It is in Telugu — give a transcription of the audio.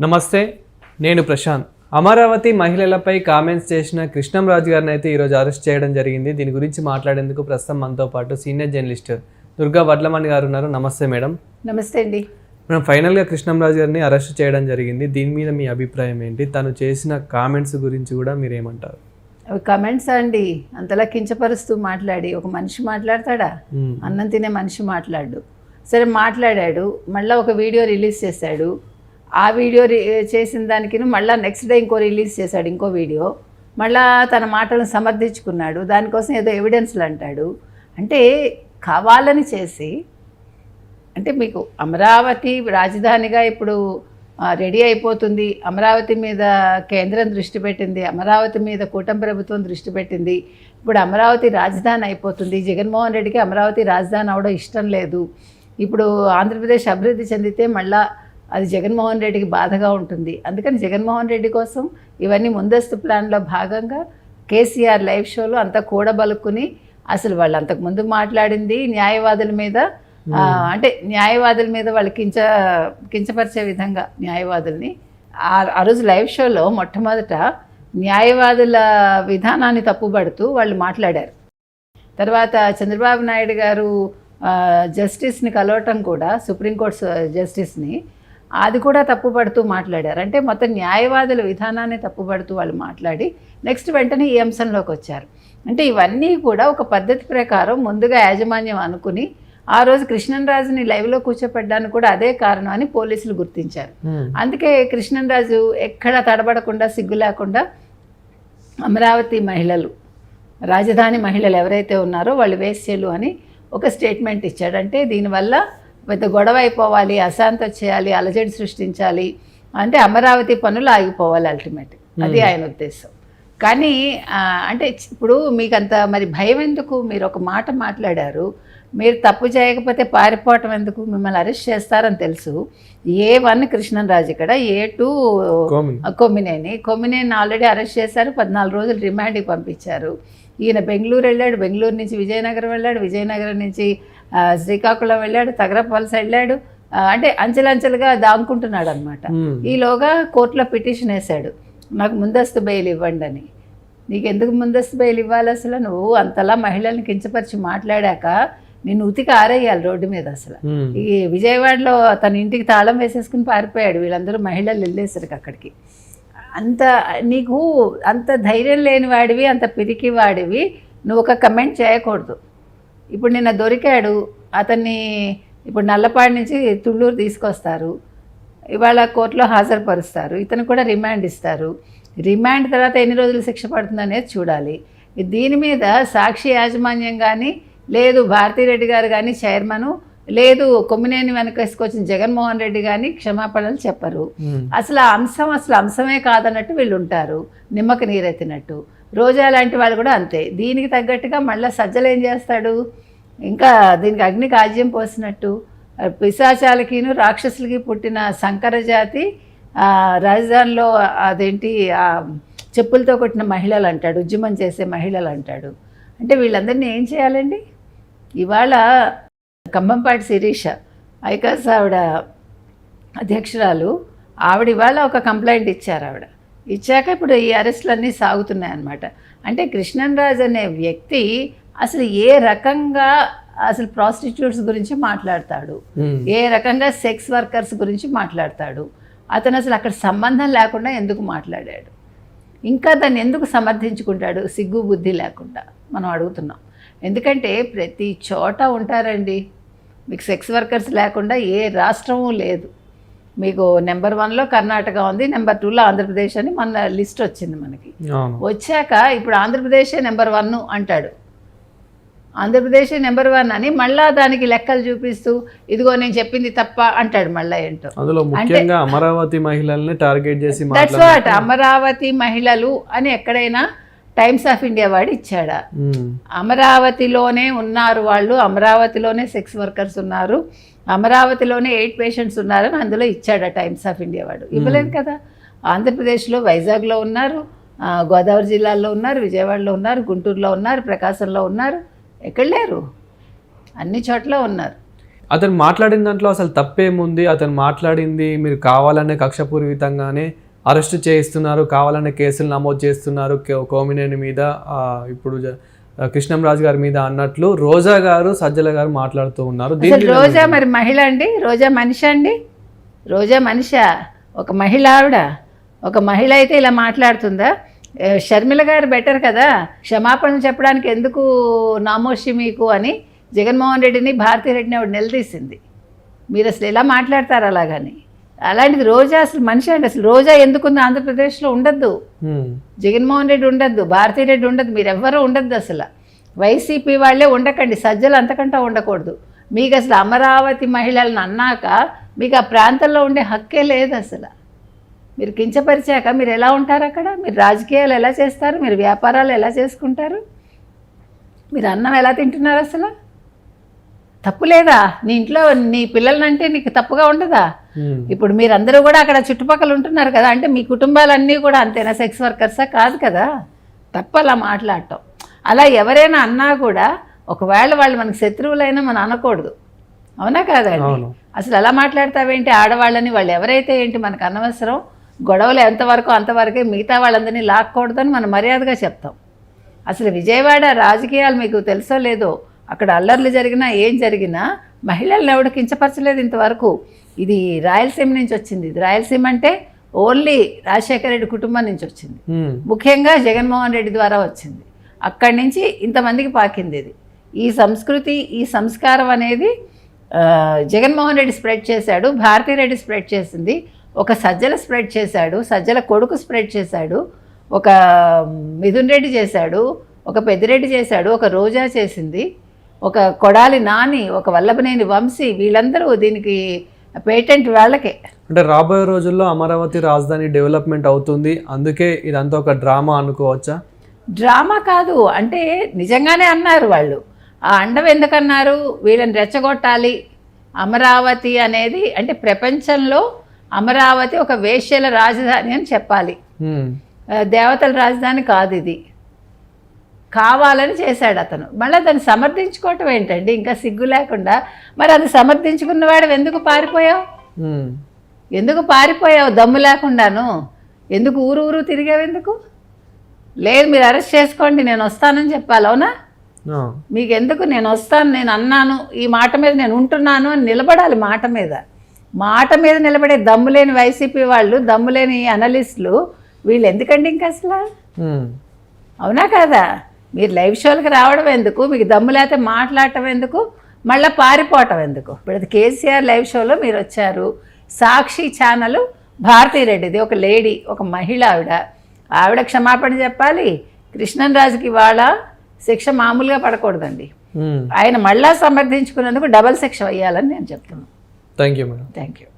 నమస్తే నేను ప్రశాంత్. అమరావతి మహిళలపై కామెంట్స్ చేసిన కృష్ణంరాజు గారిని అయితే ఈరోజు అరెస్ట్ చేయడం జరిగింది. దీని గురించి మాట్లాడేందుకు ప్రస్తుతం మనతో పాటు సీనియర్ జర్నలిస్ట్ దుర్గా వడ్లమణి గారు ఉన్నారు. నమస్తే మేడం. నమస్తే అండి. మనం ఫైనల్గా కృష్ణంరాజు గారిని అరెస్ట్ చేయడం జరిగింది. దీని మీద మీ అభిప్రాయం ఏంటి? తను చేసిన కామెంట్స్ గురించి కూడా మీరు ఏమంటారు అవి కమెంట్స్ అండి. అంతలా కించపరుస్తూ మాట్లాడి. ఒక మనిషి మాట్లాడతాడా. అన్నం తినే మనిషి మాట్లాడు. సరే మాట్లాడాడు. మళ్ళీ ఒక వీడియో రిలీజ్ చేశాడు. ఆ వీడియో రి- చేసిన దానికి మళ్ళీ నెక్స్ట్ డే ఇంకో రిలీజ్ చేశాడు ఇంకో వీడియో. మళ్ళా తన మాటలను సమర్థించుకున్నాడు దానికోసం ఏదో ఎవిడెన్స్లు అంటాడు. అంటే కావాలని చేసి అంటే మీకు అమరావతి రాజధానిగా ఇప్పుడు రెడీ అయిపోతుంది. అమరావతి మీద కేంద్రం దృష్టి పెట్టింది అమరావతి మీద కూటమి ప్రభుత్వం దృష్టి పెట్టింది. ఇప్పుడు అమరావతి రాజధాని అయిపోతుంది. జగన్మోహన్ రెడ్డికి అమరావతి రాజధాని అవడం ఇష్టం లేదు. ఇప్పుడు ఆంధ్రప్రదేశ్ అభివృద్ధి చెందితే మళ్ళీ అది జగన్మోహన్ రెడ్డికి బాధగా ఉంటుంది. అందుకని జగన్మోహన్ రెడ్డి కోసం ఇవన్నీ ముందస్తు ప్లాన్లో భాగంగా కేసీఆర్ లైవ్ షోలో అంతా కూడబలుక్కుని అసలు వాళ్ళు అంతకుముందు మాట్లాడింది న్యాయవాదుల మీద అంటే న్యాయవాదుల మీద వాళ్ళు కించ కించపరిచే విధంగా న్యాయవాదుల్ని. ఆ- ఆ రోజు లైవ్ షోలో మొట్టమొదట న్యాయవాదుల విధానాన్ని తప్పుబడుతూ వాళ్ళు మాట్లాడారు. తర్వాత చంద్రబాబు నాయుడు గారు జస్టిస్ని కలవటం కూడా సుప్రీంకోర్టు జస్టిస్ని అది కూడా తప్పుపడుతూ మాట్లాడారు. అంటే మొత్తం న్యాయవాదుల విధానాన్ని తప్పుపడుతూ వాళ్ళు మాట్లాడి నెక్స్ట్ వెంటనే ఈ అంశంలోకి వచ్చారు. అంటే ఇవన్నీ కూడా ఒక పద్ధతి ప్రకారం ముందుగా యాజమాన్యం అనుకుని ఆ రోజు కృష్ణన్రాజుని లైవ్లో కూర్చోపెట్టడానికి కూడా అదే కారణం అని పోలీసులు గుర్తించారు. అందుకే కృష్ణన్రాజు ఎక్కడా తడబడకుండా సిగ్గు లేకుండా అమరావతి మహిళలు రాజధాని మహిళలు ఎవరైతే ఉన్నారో వాళ్ళు వేశ్యలు అని ఒక స్టేట్మెంట్ ఇచ్చాడు. అంటే దీనివల్ల పెద్ద గొడవ అయిపోవాలి అశాంతి వచ్చేయాలి అలజడి సృష్టించాలి అంటే అమరావతి పనులు ఆగిపోవాలి అల్టిమేట్ అది ఆయన ఉద్దేశం. కానీ అంటే ఇప్పుడు మీకు అంత మరి భయం ఎందుకు? మీరు ఒక మాట మాట్లాడారు. మీరు తప్పు చేయకపోతే పారిపోవటం ఎందుకు? మిమ్మల్ని అరెస్ట్ చేస్తారని తెలుసు. ఏ వన్ కృష్ణరాజు ఇక్కడ A two. Kommineni. Kommineni. Already arrest చేశారు పద్నాలుగు రోజులు రిమాండ్కి పంపించారు. ఈయన బెంగళూరు వెళ్ళాడు బెంగళూరు నుంచి విజయనగరం వెళ్ళాడు విజయనగరం నుంచి శ్రీకాకుళం వెళ్ళాడు తగరపల్స్ వెళ్ళాడు అంటే అంచెలంచెలుగా దాంకుంటున్నాడు అనమాట. ఈలోగా కోర్టులో పిటిషన్ వేశాడు నాకు ముందస్తు బెయిల్ ఇవ్వండి అని నీకు ఎందుకు ముందస్తు బెయిల్ ఇవ్వాలి అసలు? నువ్వు అంతలా మహిళల్ని కించపరిచి మాట్లాడాక నిన్ను ఉతికి ఆరేయాలి రోడ్డు మీద అసలు. ఈ విజయవాడలో తన ఇంటికి తాళం వేసేసుకుని పారిపోయాడు. వీళ్ళందరూ మహిళలు వెళ్ళేసరికి అక్కడికి. అంత నీకు అంత ధైర్యం లేని వాడివి అంత పిరికి వాడివి నువ్వు ఒక కమెంట్ చేయకూడదు. ఇప్పుడు నిన్న దొరికాడు. అతన్ని ఇప్పుడు నల్లపాడి నుంచి తుళ్ళూరు తీసుకొస్తారు. ఇవాళ కోర్టులో హాజరుపరుస్తారు. ఇతను కూడా రిమాండ్ ఇస్తారు. రిమాండ్ తర్వాత ఎన్ని రోజులు శిక్ష పడుతుంది అనేది చూడాలి. దీని మీద సాక్షి యాజమాన్యం కానీ లేదు భారతిరెడ్డి గారు కానీ చైర్మను లేదు కొమ్మినేని వెనక వేసుకొచ్చిన జగన్మోహన్ రెడ్డి కానీ క్షమాపణలు చెప్పరు. అసలు ఆ అంశం అసలు అంశమే కాదన్నట్టు వీళ్ళు ఉంటారు నిమ్మక నీరెత్తినట్టు. రోజా లాంటి వాళ్ళు కూడా అంతే. దీనికి తగ్గట్టుగా మళ్ళీ సజ్జలు ఏం చేస్తాడు? ఇంకా దీనికి అగ్ని కాజ్యం పోసినట్టు. పిశాచాలకిను రాక్షసులకి పుట్టిన సంకర జాతి ఆ, రాజధానిలో అదేంటి చెప్పులతో కొట్టిన మహిళలు అంటాడు ఉద్యమం చేసే మహిళలు అంటాడు అంటే వీళ్ళందరినీ ఏం చేయాలండి? ఇవాళ కంబంపాటి శిరీష ఐకాస్ ఆవిడ అధ్యక్షురాలు ఆవిడ ఇవాళ ఒక కంప్లైంట్ ఇచ్చారు ఆవిడ. ఇచ్చాక ఇప్పుడు ఈ అరెస్టులన్నీ సాగుతున్నాయి అన్నమాట అంటే కృష్ణన్రాజ్ అనే వ్యక్తి అసలు ఏ రకంగా అసలు ప్రాస్టిట్యూట్స్ గురించి మాట్లాడతాడు. ఏ రకంగా సెక్స్ వర్కర్స్ గురించి మాట్లాడతాడు? అతను అసలు అక్కడ సంబంధం లేకుండా ఎందుకు మాట్లాడాడు? ఇంకా దాన్ని ఎందుకు సమర్థించుకుంటాడు? సిగ్గు బుద్ధి లేకుండా మనం అడుగుతున్నాం. ఎందుకంటే ప్రతి చోట ఉంటారండి. మీకు సెక్స్ వర్కర్స్ లేకుండా ఏ రాష్ట్రము లేదు. మీకు నెంబర్ వన్లో కర్ణాటక ఉంది నెంబర్ టూలో ఆంధ్రప్రదేశ్ అని మన లిస్ట్ వచ్చింది మనకి. వచ్చాక ఇప్పుడు ఆంధ్రప్రదేశే నెంబర్ వన్ అంటాడు. ఆంధ్రప్రదేశే నెంబర్ వన్ అని మళ్ళా దానికి లెక్కలు చూపిస్తూ ఇదిగో నేను చెప్పింది తప్ప అంటాడు మళ్ళా ఏంటో. అందులో ముఖ్యంగా అమరావతి మహిళల్ని టార్గెట్ చేసి అమరావతి మహిళలు అని ఎక్కడైనా టైమ్స్ ఆఫ్ ఇండియా వాడు ఇచ్చాడా. అమరావతిలోనే ఉన్నారు వాళ్ళు. అమరావతిలోనే సెక్స్ వర్కర్స్ ఉన్నారు. అమరావతిలోనే ఎయిట్ పేషెంట్స్ ఉన్నారని అందులో ఇచ్చాడా టైమ్స్ ఆఫ్ ఇండియా వాడు. ఇవ్వలేదు కదా. ఆంధ్రప్రదేశ్లో వైజాగ్లో ఉన్నారు గోదావరి జిల్లాలో ఉన్నారు విజయవాడలో ఉన్నారు గుంటూరులో ఉన్నారు ప్రకాశంలో ఉన్నారు. ఎక్కడ లేరు? అన్ని చోట్ల ఉన్నారు. అతను మాట్లాడిన దాంట్లో అసలు తప్పేముంది? అతను మాట్లాడింది మీరు కావాలనే కక్షపూరితంగానే అరెస్ట్ చేయిస్తున్నారు కావాలనే కేసులు నమోదు చేస్తున్నారు కోమినేని మీద ఇప్పుడు కృష్ణంరాజు గారి మీద అన్నట్లు రోజా గారు సజ్జల గారు మాట్లాడుతూ ఉన్నారు. రోజా మరి మహిళ అండి? రోజా మనిషి అండి? రోజా మనిషా? ఒక మహిళ ఆవిడ? ఒక మహిళ అయితే ఇలా మాట్లాడుతుందా? షర్మిల గారు బెటర్ కదా? క్షమాపణ చెప్పడానికి ఎందుకు నామోషి మీకు అని జగన్మోహన్ రెడ్డిని భారతీరెడ్డిని ఆవిడ నిలదీసింది. మీరు అసలు ఎలా మాట్లాడతారు అలాగని? అలాంటిది రోజా అసలు మనిషి అండి. అసలు రోజా ఎందుకుంది ఆంధ్రప్రదేశ్లో ఉండద్దు. జగన్మోహన్ రెడ్డి ఉండద్దు భారతీరెడ్డి ఉండద్దు మీరు ఎవ్వరూ ఉండద్దు అసలు. వైసీపీ వాళ్ళే ఉండకండి సజ్జలు అంతకంటే ఉండకూడదు. మీకు అసలు అమరావతి మహిళలను అన్నాక మీకు ఆ ప్రాంతంలో ఉండే హక్కే లేదు అసలు. మీరు కించపరిచాక మీరు ఎలా ఉంటారు అక్కడ? మీరు రాజకీయాలు ఎలా చేస్తారు? మీరు వ్యాపారాలు ఎలా చేసుకుంటారు? మీరు అన్నం ఎలా తింటున్నారు అసలు? తప్పు లేదా నీ ఇంట్లో నీ పిల్లలంటే నీకు తప్పుగా ఉండదా. ఇప్పుడు మీరందరూ కూడా అక్కడ చుట్టుపక్కల ఉంటున్నారు కదా అంటే మీ కుటుంబాలన్నీ కూడా అంతేనా? సెక్స్ వర్కర్సా? కాదు కదా. తప్పు అలా మాట్లాడటం. అలా ఎవరైనా అన్నా కూడా ఒకవేళ వాళ్ళు మనకు శత్రువులైనా మనం అనకూడదు. అవునా కాదండి. అసలు అలా మాట్లాడతావేంటి? ఆడవాళ్ళని వాళ్ళు ఎవరైతే ఏంటి మనకు అనవసరం గొడవలు ఎంతవరకు అంతవరకే మిగతా వాళ్ళందరినీ లాక్కూడదని మనం మర్యాదగా చెప్తాం. అసలు విజయవాడ రాజకీయాలు మీకు తెలుసో లేదో అక్కడ అల్లర్లు జరిగినా ఏం జరిగినా మహిళలను ఎవడు కించపరచలేదు ఇంతవరకు. ఇది రాయలసీమ నుంచి వచ్చింది. ఇది రాయలసీమ అంటే ఓన్లీ రాజశేఖర రెడ్డి కుటుంబం నుంచి వచ్చింది. ముఖ్యంగా జగన్మోహన్ రెడ్డి ద్వారా వచ్చింది. అక్కడి నుంచి ఇంతమందికి పాకింది ఇది. ఈ సంస్కృతి ఈ సంస్కారం అనేది జగన్మోహన్ రెడ్డి స్ప్రెడ్ చేశాడు భారతీరెడ్డి స్ప్రెడ్ చేసింది ఒక సజ్జల స్ప్రెడ్ చేశాడు సజ్జల కొడుకు స్ప్రెడ్ చేశాడు ఒక మిథున్ రెడ్డి చేశాడు ఒక పెద్దిరెడ్డి చేశాడు ఒక రోజా చేసింది. ఒక కొడాలి నాని ఒక వల్లభనేని వంశీ వీళ్ళందరూ దీనికి పేటెంట్ వాళ్ళకే. అంటే రాబోయే రోజుల్లో అమరావతి రాజధాని డెవలప్మెంట్ అవుతుంది. అందుకే ఇదంతా ఒక డ్రామా అనుకోవచ్చా? డ్రామా కాదు అంటే నిజంగానే అన్నారు వాళ్ళు. ఆ అండం ఎందుకన్నారు? వీళ్ళని రెచ్చగొట్టాలి. అమరావతి అనేది అంటే ప్రపంచంలో అమరావతి ఒక వేశ్యల రాజధాని అని చెప్పాలి. దేవతల రాజధాని కాదు ఇది. కావాలని చేశాడు అతను. మళ్ళీ దాన్ని సమర్థించుకోవటం ఏంటండి? ఇంకా సిగ్గు లేకుండా మరి అది సమర్థించుకున్నవాడు ఎందుకు పారిపోయావు. ఎందుకు పారిపోయావు దమ్ము లేకుండాను? ఎందుకు ఊరు ఊరు తిరిగావు ఎందుకు? లేదు మీరు అరెస్ట్ చేసుకోండి నేను వస్తానని చెప్పాలి అవునా. మీకు ఎందుకు నేను వస్తాను నేను అన్నాను ఈ మాట మీద నేను ఉంటున్నాను అని నిలబడాలి మాట మీద. మాట మీద నిలబడే దమ్ములేని వైసీపీ వాళ్ళు దమ్ములేని అనలిస్టులు వీళ్ళు ఎందుకండి ఇంకా అసలు. అవునా కాదా? మీరు లైవ్ షోలకు రావడం ఎందుకు? మీకు దమ్ము లేకపోతే మాట్లాడటం ఎందుకు? మళ్ళీ పారిపోవటం ఎందుకు? ఇప్పుడు కేసీఆర్ లైవ్ షోలో మీరు వచ్చారు. సాక్షి ఛానల్ భారతీరెడ్డిది. ఒక లేడీ ఒక మహిళ ఆవిడ. ఆవిడ క్షమాపణ చెప్పాలి. కృష్ణన్ రాజుకి ఇవాళ శిక్ష మామూలుగా పడకూడదండి. ఆయన మళ్ళా సమర్థించుకున్నందుకు డబల్ శిక్ష వేయాలని నేను చెప్తున్నాను. Thank you madam. Thank you.